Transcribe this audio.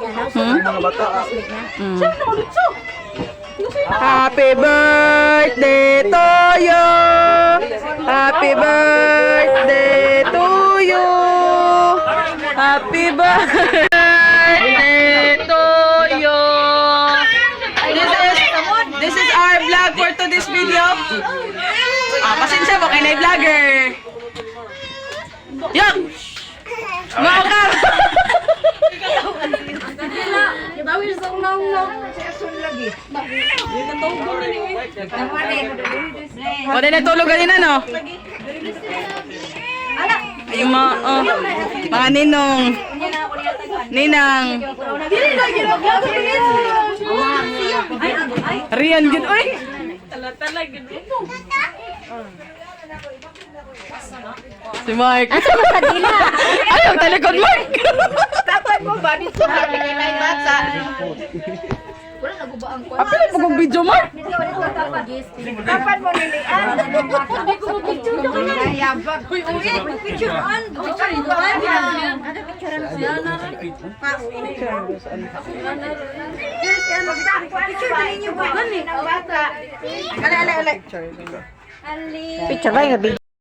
Hmm? Mm. Happy birthday to you. Happy birthday to you. Happy birthday to you. This is this is our vlog for today's video. Ah, pasensya mo kay na vlogger. Yuck! Mga ka! Wala na tulog ganina, no? Yung mga, oh, mga ninong. Ninang. Rian, gud, oy. Si Mark. Asa mo sa dila? Ayaw, talikod, Mark. Apil mo kong video, Mark. Kapan mo nilian? Hindi ko mag-picture ka na. Nayabag. Uy, uwi. Picture on. Picture on. Ano picture on siya? Picture din niyo ba? Ng bata. Ale, ale, ale. Picture ba yung video?